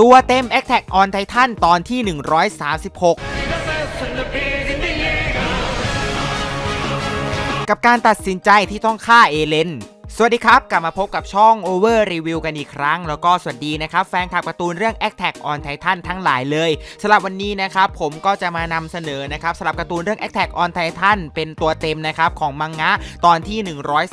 ตัวเต็ม a t t a c k on Titan ตอนที่ 136 กับการตัดสินใจที่ต้องฆ่าเอเลน สวัสดีครับ กลับมาพบกับช่อง Over Review กันอีกครั้ง แล้วก็สวัสดีนะครับ แฟนคลับการ์ตูนเรื่อง Attack on Titan ทั้งหลายเลยสำหรับวันนี้นะครับผมก็จะมานำเสนอนะครับสำหรับการ์ตูนเรื่อง Attack on Titan เป็นตัวเต็มนะครับของมังงะตอนที่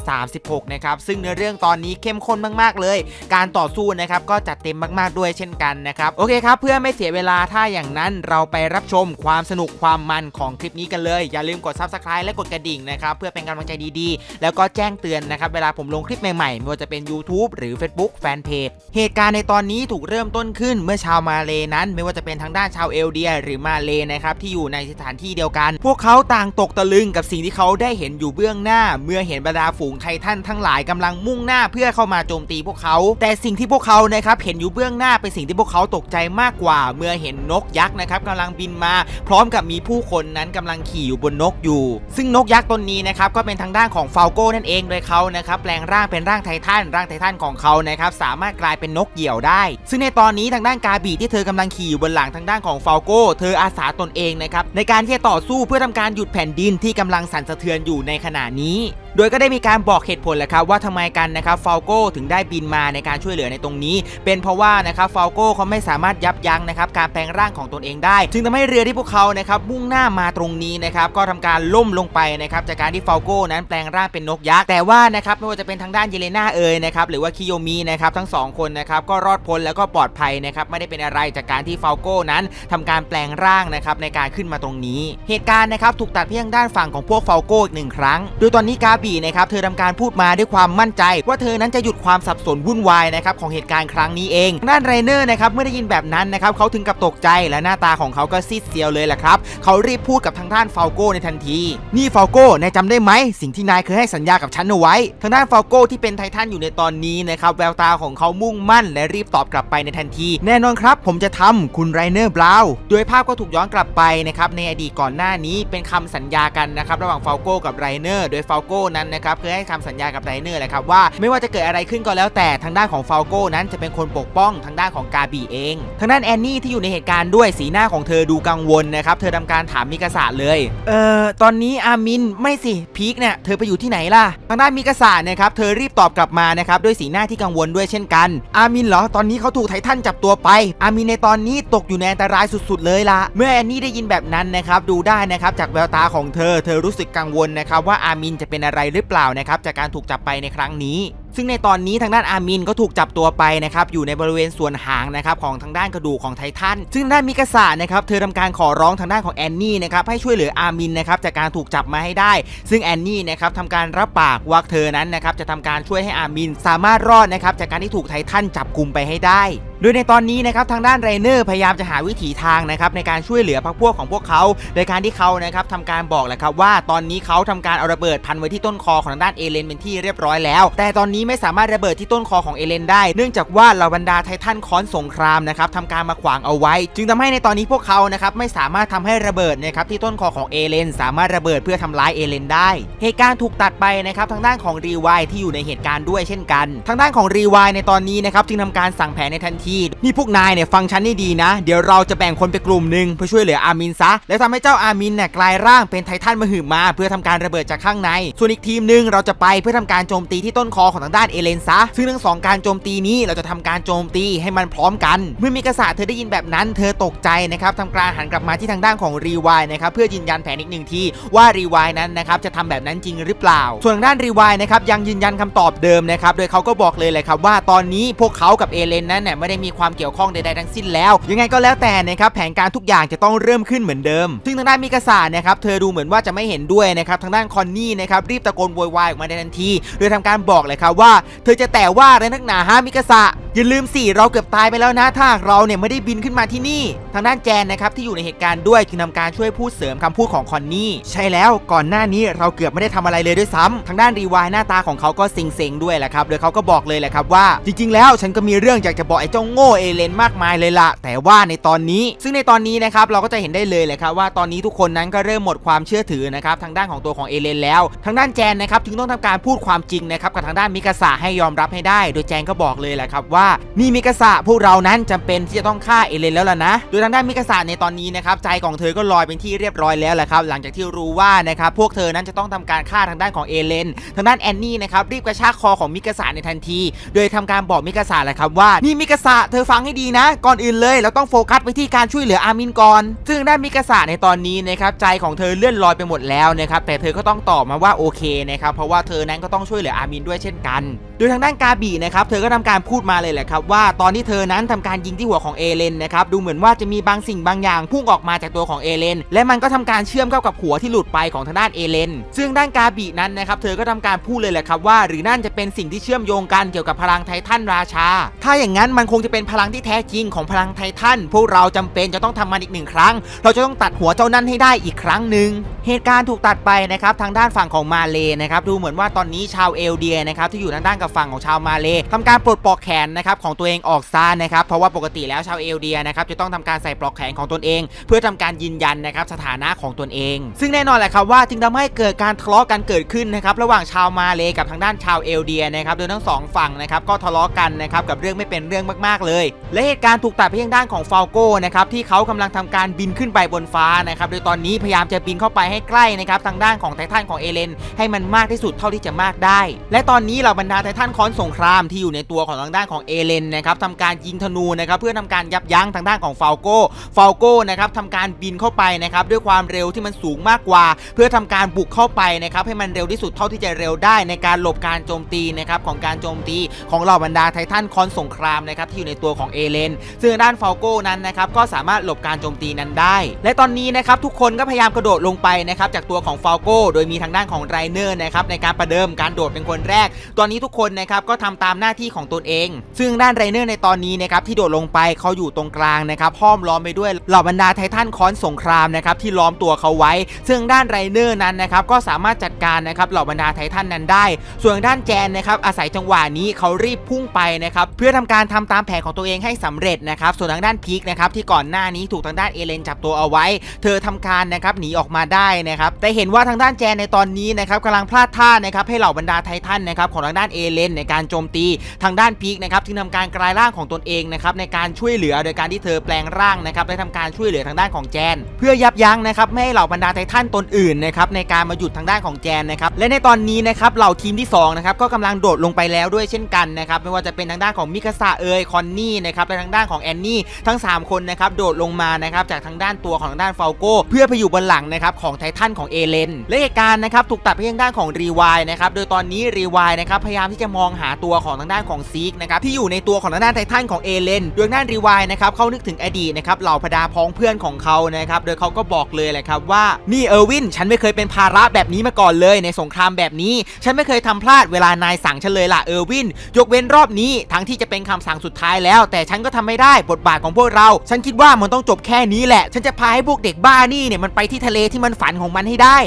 136 นะครับซึ่งเนื้อเรื่องตอนนี้เข้มข้นมากๆเลย การต่อสู้นะครับก็จัดเต็มมากๆด้วยเช่นกันนะครับโอเคครับเพื่อไม่เสียเวลาถ้าอย่างนั้นเราไปรับชมความสนุกความมันของคลิปนี้กันเลย อย่าลืมกด Subscribe และกดกระดิ่งนะครับเพื่อเป็นกำลังใจดีๆ แล้วก็แจ้งเตือนนะครับเวลาผมลงคลิปใหม่ๆไม่ว่าจะเป็น YouTube หรือ Facebook Fanpage เหตุการณ์ในตอนนี้ถูกเริ่มต้นขึ้นเมื่อชาวมาเลนั้น ไม่ว่าจะเป็นทางด้านชาวเอลเดีย หรือมาเลนะครับที่อยู่ในสถานที่เดียวกัน พวกเขาต่างตกตะลึงกับสิ่งที่เขาได้เห็นอยู่เบื้องหน้า เมื่อเห็นบรรดาฝูงไททันทั้งหลายกำลังมุ่งหน้าเพื่อเข้ามาโจมตีพวกเขา แต่สิ่งที่พวกเขานะครับเห็นอยู่เบื้องหน้าเป็นสิ่งที่พวกเขาตกใจมากกว่า เมื่อเห็นนกยักษ์นะครับกำลังบินมา พร้อมกับมีผู้คนนั้นกำลังขี่อยู่บนนกอยู่ ซึ่งนกยักษ์ตนนี้นะครับก็เป็นทางด้านของฟาโก้นั่นเองโดยเขานะครับแปลงร่างเป็นร่างไททันร่างไททันของเขานะครับสามารถกลายเป็นนกเหยี่ยวได้ ซึ่งในตอนนี้ทางด้านกาบีที่เธอกำลังขี่อยู่บนหลังทางด้านของฟาโก้เธออาสาตนเองนะครับในการที่จะต่อสู้เพื่อทำการหยุดแผ่นดินที่กำลังสั่นสะเทือนอยู่ในขณะนี้ โดยก็ได้มีการบอกเหตุผลแหละครับว่าทำไมกันนะครับฟาโก้ถึงได้บินมาในการช่วยเหลือในตรงนี้ เป็นเพราะว่านะครับฟาโก้เขาไม่สามารถยับยั้งนะครับการแปลงร่างของตนเองได้ จึงทำให้เรือที่พวกเขานะครับมุ่งหน้ามาตรงนี้นะครับก็ทำการล่มลงไปนะครับจากการที่ฟาโก้นั้นแปลงร่างเป็นนกยักษ์แต่ว่านะครับไม่ว่าจะเป็นทางด้านเยเลนาเอยนะครับหรือว่าคิโยมินะครับทั้งสองคนนะครับก็รอดพ้นแล้วก็ปลอดภัยนะครับไม่ได้เป็นอะไรจากการที่ฟาโก้นั้นทำการแปลงร่างนะครับในการขึ้นมาตรงนี้ เหตุการณ์นะครับถูกตัดเพียงด้านฝั่งของพวกฟาโก้อีกหนึ่งครั้งโดยตอนนี้กาบนะครับเธอทำการพูดมาด้วยความมั่นใจ ว่าเธอนั้นจะหยุดความสับสนวุ่นวายนะครับของเหตุการณ์ครั้งนี้เองด้านไรเนอร์นะครับเมื่อได้ยินแบบนั้นนะครับเขาถึงกับตกใจและหน้าตาของเขาก็ซีดเซียวเลยแหละครับเขารีบพูดกับทางด้านฟาโก้ในทันที นี่ฟาโก้นายจำได้ไหมสิ่งที่นายเคยให้สัญญากับฉันเอาไว้ ทางด้านฟาโก้ที่เป็นไททันอยู่ในตอนนี้นะครับแววตาของเขามุ่งมั่น และรีบตอบกลับไปในทันที แน่นอนครับ ผมจะทำคุณไรเนอร์บราวน์โดยภาพก็ถูกย้อนกลับไปนะครับในอดีตก่อนหน้านี้เป็นคำสัญญากันนะครับระหว่างฟาโก้กับไรเนอร์โดยฟาโก้นั้นนะครับเคยให้คำสัญญากับไรเนอร์แหละครับว่าไม่ว่าจะเกิดอะไรขึ้นก็แล้วแต่ทางด้านของฟาโก้นั้นจะเป็นคนปกป้องทางด้านของกาบีเอง ทางด้านแอนนี่ที่อยู่ในเหตุการณ์ด้วยสีหน้าของเธอดูกังวลนะครับเธอทำการถามมิกาสะเลยเอ่อตอนนี้อามินไม่สิพีคเนี่ยเธอไปอยู่ที่ไหนล่ะทางด้านมิกาสะนะครับเธอรีบตอบกลับมานะครับด้วยสีหน้าที่กังวลด้วยเช่นกัน อามินเหรอตอนนี้เขาถูกไททันจับตัวไป อามินในตอนนี้ตกอยู่ในอันตรายสุดๆ เลยล่ะเมื่อแอนนี่ได้ยินแบบนั้นนะครับดูได้นะครับจากแววตาของเธอ เธอรู้สึกกังวลนะครับว่าอามินจะเป็นอะไรหรือเปล่านะครับจากการถูกจับไปในครั้งนี้ ซึ่งในตอนนี้ทางด้านอามินก็ถูกจับตัวไปนะครับอยู่ในบริเวณส่วนหางนะครับของทางด้านกระดูกของไททันซึ่งด้านมิกาสะนะครับเธอทำการขอร้องทางด้านของแอนนี่นะครับให้ช่วยเหลืออามินนะครับจากการถูกจับมาให้ได้ ซึ่งแอนนี่นะครับทำการรับปากว่าเธอนั้นนะครับจะทำการช่วยให้อามินสามารถรอดนะครับจากการที่ถูกไททันจับกลุ่มไปให้ได้ โดยในตอนนี้นะครับทางด้านไรเนอร์พยายามจะหาวิถีทางนะครับในการช่วยเหลือพรรคพวกของพวกเขา โดยการที่เขานะครับทำการบอกแหละครับว่าตอนนี้เขาทำการเอาระเบิดพันไว้ที่ต้นคอของทางด้านเอเลนเป็นที่เรียบร้อยแล้ว แต่ตอนนี้ไม่สามารถระเบิดที่ต้นคอของเอเลนได้ เนื่องจากว่าเหล่าบรรดาไททันค้อนสงครามนะครับทำการมาขวางเอาไว้ จึงทำให้ในตอนนี้พวกเขานะครับไม่สามารถทำให้ระเบิดนะครับที่ต้นคอของเอเลนสามารถระเบิดเพื่อทำร้ายเอเลนได้ เหตุการณ์ถูกตัดไปนะครับทางด้านของรีวายที่อยู่ในเหตุการณ์ด้วยเช่นกัน ทางด้านของรีวายในตอนนี้นะครับจึงทำการสั่งแผนในทันทีนี่พวกนายเนี่ยฟังฉันให้ดีนะ เดี๋ยวเราจะแบ่งคนไปกลุ่มหนึ่งเพื่อช่วยเหลืออามินซะ แล้วทำให้เจ้าอามินเนี่ยกลายร่างเป็นไททันมาหืมมา เพื่อทำการระเบิดจากข้างใน ส่วนอีกทีมหนึ่งเราจะไปเพื่อทำการโจมตีที่ต้นคอของทางด้านเอเลนซะ ซึ่งทั้งสองการโจมตีนี้เราจะทำการโจมตีให้มันพร้อมกัน เมื่อมีกษัตริย์เธอได้ยินแบบนั้น เธอตกใจนะครับทำการหันกลับมาที่ทางด้านของรีวายนะครับเพื่อยืนยันแผนอีกหนึ่งทีว่ารีวายนั้นนะครับจะทำแบบนั้นจริงหรือเปล่า ส่วนทางด้านรีวายนะครับยังยืนยันคำตอบเดิมนะครับโดยเขาก็บอกเลยเลยครับว่าตอนนี้พวกเขากับเอเลนนั้นเนี่ยไม่ได้มีความเกี่ยวข้องใดๆทั้งสิ้นแล้ว ยังไงก็แล้วแต่นะครับแผนการทุกอย่างจะต้องเริ่มขึ้นเหมือนเดิม ซึ่งทางด้านมิกาสานะครับเธอดูเหมือนว่าจะไม่เห็นด้วยนะครับทางด้านคอนนี่นะครับรีบตะโกนโวยวายออกมาในทันที โดยทำการบอกเลยครับว่า เธอจะแต่ว่าอะไรนักหนาฮะมิกาสะอย่าลืมสิเราเกือบตายไปแล้วนะถ้าเราเนี่ยไม่ได้บินขึ้นมาที่นี่ ทางด้านแจนนะครับที่อยู่ในเหตุการณ์ด้วยจึงทำการช่วยพูดเสริมคำพูดของคอนนี่ใช่แล้วก่อนหน้านี้เราเกือบไม่ได้ทำอะไรเลยด้วยซ้ำทางด้านรีวายหน้าตาของเขาก็สิงเซ็งๆด้วยแหละครับโดยเขาก็บอกเลยแหละครับว่า จริง ๆ แล้วฉันก็มีเรื่องอยากจะบอกไอ้จ้าโง่เอเลนมากมายเลยล่ะแต่ว่าในตอนนี้ ซึ่งในตอนนี้นะครับเราก็จะเห็นได้เลยแหละครับว่าตอนนี้ทุกคนนั้นก็เริ่มหมดความเชื่อถือนะครับทางด้านของตัวของเอเลนแล้ว ทางด้านแจนนะครับจึงต้องทำการพูดความจริงนะครับกับทางด้านมิกกาสะให้ยอมรับให้ได้ โดยแจงก็บอกเลยแหละครับว่านี่มิกาสะพวกเรานั้นจำเป็นที่จะต้องฆ่าเอเลนแล้วล่ะนะ โดยทางด้านมิกาสะในตอนนี้นะครับใจของเธอก็ลอยเป็นที่เรียบร้อยแล้วแหละครับหลังจากที่รู้ว่านะครับพวกเธอนั้นจะต้องทำการฆ่าทางด้านของเอเลนทางด้านแอนนี่นะครับรีบกระชากคอของมิกาสะในทันที โดยทำการบอกมิกาสะแหละครับว่านี่มิกาสะเธอฟังให้ดีนะ ก่อนอื่นเลยเราต้องโฟกัสไปที่การช่วยเหลืออามินก่อน ซึ่งด้านมิกาสะในตอนนี้นะครับใจของเธอเลื่อนลอยไปหมดแล้วนะครับแต่เธอก็ต้องตอบมาว่าโอเคนะครับเพราะว่าเธอนั้นก็ต้องช่วยเหลืออามินด้วยเช่นกัน โดยทางด้านกาบีนะครับเธอก็ทำการพูดมาเลยแหละครับว่าตอนที่เธอนั้นทำการยิงที่หัวของเอเลนนะครับดูเหมือนว่าจะมีบางสิ่งบางอย่างพุ่งออกมาจากตัวของเอเลนและมันก็ทำการเชื่อมเข้ากับหัวที่หลุดไปของทางด้านเอเลนซึ่งด้านกาบีนั้นนะครับเธอก็ทำการพูดเลยแหละครับว่า หรือนั่นจะเป็นสิ่งที่เชื่อมโยงกันเกี่ยวกับพลังไททันราชา ถ้าอย่างนั้นมันคงจะเป็นพลังที่แท้จริงของพลังไททันพวกเราจำเป็นจะต้องทำมันอีกหนึ่งครั้ง เราจะต้องตัดหัวเจ้านั่นให้ได้อีกครั้งหนึ่งเหตุการณ์ถูกตัดไปนะครับทางด้านฝั่งของมาเลนะครับดูเหมือนว่าตอนนี้ชาวเอลเดียนะครับที่อยู่ทางด้านกับฝั่งของชาวมาเลทำการปลดปลอกแขนนะครับของตัวเองออกซะนะครับเพราะว่าปกติแล้วชาวเอลเดียนะครับจะต้องทำการใส่ปลอกแขนของตนเอง เพื่อทำการยืนยันนะครับสถานะของตนเอง ซึ่งแน่นอนแหละครับว่าจึงทำให้เกิดการทะเลาะกันเกิดขึ้นนะครับระหว่างชาวมาเลกับทางด้านชาวเอลเดียนะครับโดยทั้งสองฝั่งนะครับก็ทะเลาะกันนะครับกับเรื่องไม่เป็นเรื่องมากๆเลย และเหตุการณ์ถูกตัดไปยังด้านของฟาลโก้นะครับที่เขากำลังทำการบินขึ้นไปบนฟ้านะครับโดยตอนนี้พยายามจะบินเข้าไปให้ใกล้นะครับทางด้านของไททันของเอเลน ให้มันมากที่สุดเท่าที่จะมากได้ และตอนนี้เหล่าบรรดาไททันคอนสงครามที่อยู่ในตัวของทางด้านของเอเลนนะครับทำการยิงธนูนะครับเพื่อทำการยับยั้งทางด้านของฟาลโก้ฟาลโก้นะครับทำการบินเข้าไปนะครับด้วยความเร็วที่มันสูงมากกว่า เพื่อทำการบุกเข้าไปนะครับให้มันเร็วที่สุดเท่าที่จะเร็วได้ในการหลบการโจมตีนะครับของการโจมตีของเหล่าบรรดาไททันคอนสงครามนะครับที่อยู่ในตัวของเอเลนซึ่งด้านฟาลโก้นั้นนะครับก็สามารถหลบการโจมตีนั้นได้ และตอนนี้นะครับทุกคนก็พยายามกระโดดลงไปนะครับจากตัวของฟาลโก้โดยมีทางด้านของไรเนอร์นะครับในการประเดิมการโดดเป็นคนแรก ตอนนี้ทุกคนนะครับก็ทำตามหน้าที่ของตนเอง ซึ่งด้านไรเนอร์ในตอนนี้นะครับที่โดดลงไปเขาอยู่ตรงกลางนะครับห้อมล้อมไปด้วยเหล่าบรรดาไททันคอนสงครามนะครับที่ล้อมตัวเขาไว้ ซึ่งด้านไรเนอร์นั้นนะครับก็สามารถจัดการนะครับเหล่าบรรดาไททันนั้นได้ ส่วนด้านแจนนะครับอาศัยจังหวะนี้เขารีบพุ่งไปนะครับเพื่อทำการทำตามแผนของตัวเองให้สำเร็จนะครับส่วนทางด้านพีคนะครับที่ก่อนหน้านี้ถูกทางด้านเอเลนจับตัวเอาไว้ เธอทำการนะครับหนีออกมาได้นะครับแต่เห็นว่าทางด้านแจนในตอนนี้นะครับกำลังพลาดท่านะครับให้เหล่าบรรดาไททันนะครับของทางด้านเอเลนในการโจมตีทางด้านพีคนะครับที่ทำการกลายร่างของตนเองนะครับในการช่วยเหลือโดยการที่เธอแปลงร่างนะครับและทำการช่วยเหลือทางด้านของแจน เพื่อยับยั้งนะครับไม่ให้เหล่าบรรดาไททันตนอื่นนะครับในการมาหยุดทางด้านของแจนนะครับและในตอนนี้นะครับเหล่าทีมที่2นะครับก็กำลังโดดลงไปแล้วด้วยเช่นกันนะครับไม่ว่าจะเป็นทางด้านของมิคาซาเอยคอนนี่นะครับและทางด้านของแอนนี่ทั้ง 3 คนนะครับโดดลงมานะครับจากทางด้านตัวของทางด้านฟาลโก้เพื่อไปอยู่บนหลังนะครับของไททันของเอเลนและเหตุการณ์นะครับถูกตัดไปยังด้านของรีวายนะครับโดยตอนนี้รีวายนะครับพยายามที่จะมองหาตัวของทางด้านของซีกนะครับที่อยู่ในตัวของทางด้านไททันของเอเลนโดยด้านรีวายนะครับเขานึกถึงอดีตนะครับเหล่าพดาพ้องเพื่อนของเขานะครับโดยเขาก็บอกเลยแหละครับว่านี่เออร์วินฉันไม่เคยเป็นภาระแบบนี้มาก่อนเลยในสงครามแบบนี้ ฉันไม่เคยทำพลาดเวลานายสั่งฉันเลยล่ะเออร์วินยกเว้นรอบนี้ทั้งที่จะเป็นคำสั่งสุดท้ายายแล้ว แต่ฉันก็ทำไม่ได้บทบาทของพวกเรา ฉันคิดว่ามันต้องจบแค่นี้แหละ ฉันจะพาให้พวกเด็กบ้านี่เนี่ยมันไปที่ทะเลที่มันฝันของมันให้ได้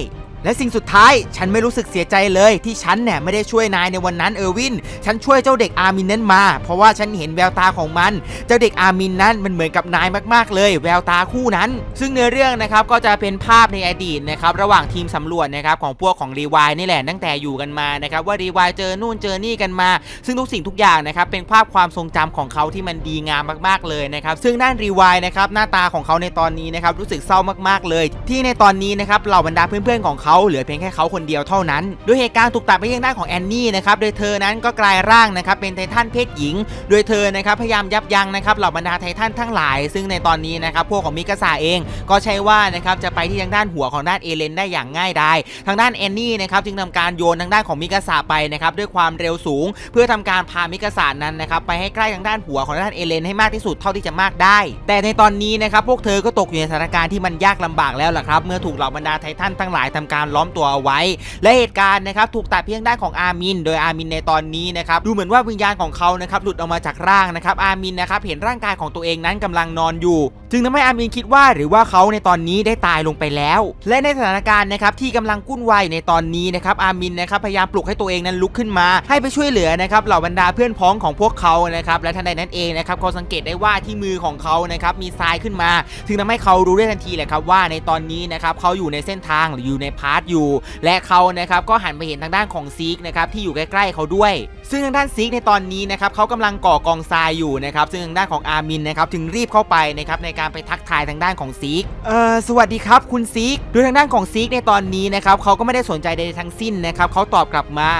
และสิ่งสุดท้ายฉันไม่รู้สึกเสียใจเลยที่ฉันเนี่ยไม่ได้ช่วยนายในวันนั้นเออร์วิน ฉันช่วยเจ้าเด็กอาร์มินนั้นมา เพราะว่าฉันเห็นแววตาของมัน เจ้าเด็กอาร์มินนั้นมันเหมือนกับนายมากๆเลย แววตาคู่นั้น ซึ่งเนื้อเรื่องนะครับก็จะเป็นภาพในอดีตนะครับระหว่างทีมสำรวจนะครับของพวกของรีวายนี่แหละตั้งแต่อยู่กันมานะครับว่ารีวายเจอนู่นเจอนี่กันมา ซึ่งทุกสิ่งทุกอย่างนะครับเป็นภาพความทรงจำของเขาที่มันดีงามมากๆเลยนะครับซึ่งด้านรีวายนะครับหน้าตาของเขาในตอนนี้นะครับรู้สึกเศร้ามากๆเลย ที่ในตอนนี้นะครับเหล่าบรรดาเพื่อนๆของเขาเหลือเพียงแค่เขาคนเดียวเท่านั้น โดยเหตุการณ์ถูกตัดไปยังด้านของแอนนี่นะครับ โดยเธอนั้นก็กลายร่างนะครับเป็นไททันเพศหญิง โดยเธอนะครับพยายามยับยั้งนะครับเหล่าบรรดาไททันทั้งหลาย ซึ่งในตอนนี้นะครับพวกของมิกาซาเองก็ใช่ว่านะครับจะไปที่ทางด้านหัวของด้านเอเลนได้อย่างง่ายดายทางด้านแอนนี่นะครับจึงทำการโยนทางด้านของมิกาซาไปนะครับด้วยความเร็วสูง เพื่อทำการพามิกาซานั้นนะครับไปให้ใกล้ทางด้านหัวของด้านเอเลนให้มากที่สุดเท่าที่จะมากได้ แต่ในตอนนี้นะครับพวกเธอก็ตกอยู่ในสถานการณ์ที่มันยากลำบากแล้วล่ะครับเมื่อถูกเหล่าบรรดาไททันทั้งหลายทำการล้อมตัวเอาไว้ และเหตุการณ์นะครับถูกตัดเพียงด้านของอามิน โดยอามินในตอนนี้นะครับดูเหมือนว่าวิญญาณของเขานะครับหลุดออกมาจากร่างนะครับอามินนะครับเห็นร่างกายของตัวเองนั้นกำลังนอนอยู่ จึงทำให้อามินคิดว่าหรือว่าเขาในตอนนี้ได้ตายลงไปแล้ว และในสถานการณ์นะครับที่กำลังกุ้นวายในตอนนี้นะครับอามินนะครับพยายามปลุกให้ตัวเองนั้นลุกขึ้นมา ให้ไปช่วยเหลือนะครับเหล่าบรรดาเพื่อนพ้องของพวกเขานะครับและทันใดนั้นเองนะครับเขาสังเกตได้ว่าที่มือของเขานะครับมีทรายขึ้นมา ถึงทำให้เขารู้ได้ทันทีแหละครับว่าในตอนนี้นะครับเขาอยู่ในเส้นทางหรืออยู่ในพาาร์ทอยู่ และเขานะครับก็หันไปเห็นทางด้านของซีกนะครับที่อยู่ใกล้ๆเขาด้วย ซึ่งทางด้านซีกในตอนนี้นะครับเขากำลังก่อกองทรายอยู่นะครับซึ่งทางด้านของอาร์มินนะครับถึงรีบเข้าไปนะครับในการไปทักทายทางด้านของซีกเอ่อสวัสดีครับคุณซีกโดยทางด้านของซีกในตอนนี้นะครับเขาก็ไม่ได้สนใจใดๆทั้งสิ้นนะครับเขาตอบกลับมา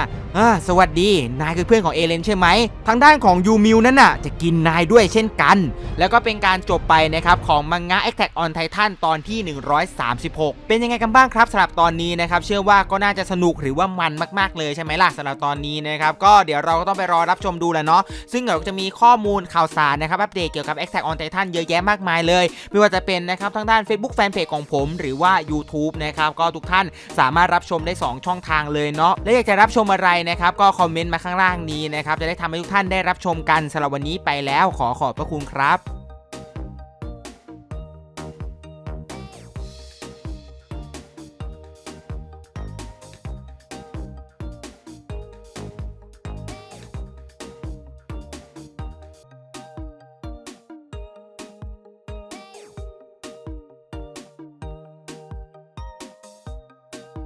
สวัสดี นายคือเพื่อนของเอเลนใช่ไหม ทางด้านของยูมิวนั่นน่ะ จะกินนายด้วยเช่นกัน แล้วก็เป็นการจบไปนะครับ ของมังงะ Attack on Titan ตอนที่ 136 เป็นยังไงกันบ้างครับสำหรับตอนนี้นะครับ เชื่อว่าก็น่าจะสนุกหรือว่ามันมากๆเลยใช่ไหมล่ะสำหรับตอนนี้นะครับ ก็เดี๋ยวเราก็ต้องไปรอรับชมดูแหล้วเนาะ ซึ่งเดี๋ยวจะมีข้อมูลข่าวสารนะครับ อัปเดตเกี่ยวกับ Attack on Titan เยอะแยะมากมายเลย ไม่ว่าจะเป็นนะครับทางด้าน Facebook Fanpage ของผม หรือว่า YouTube นะครับ ก็ทุกท่านสามารถรับชมได้ 2 ช่องทางเลยเนาะ และอยากจะรับชมอะไรนะครับก็คอมเมนต์มาข้างล่างนี้นะครับจะได้ทำให้ทุกท่านได้รับชมกันสำหรับวันนี้ไปแล้วขอขอบพระคุณครับ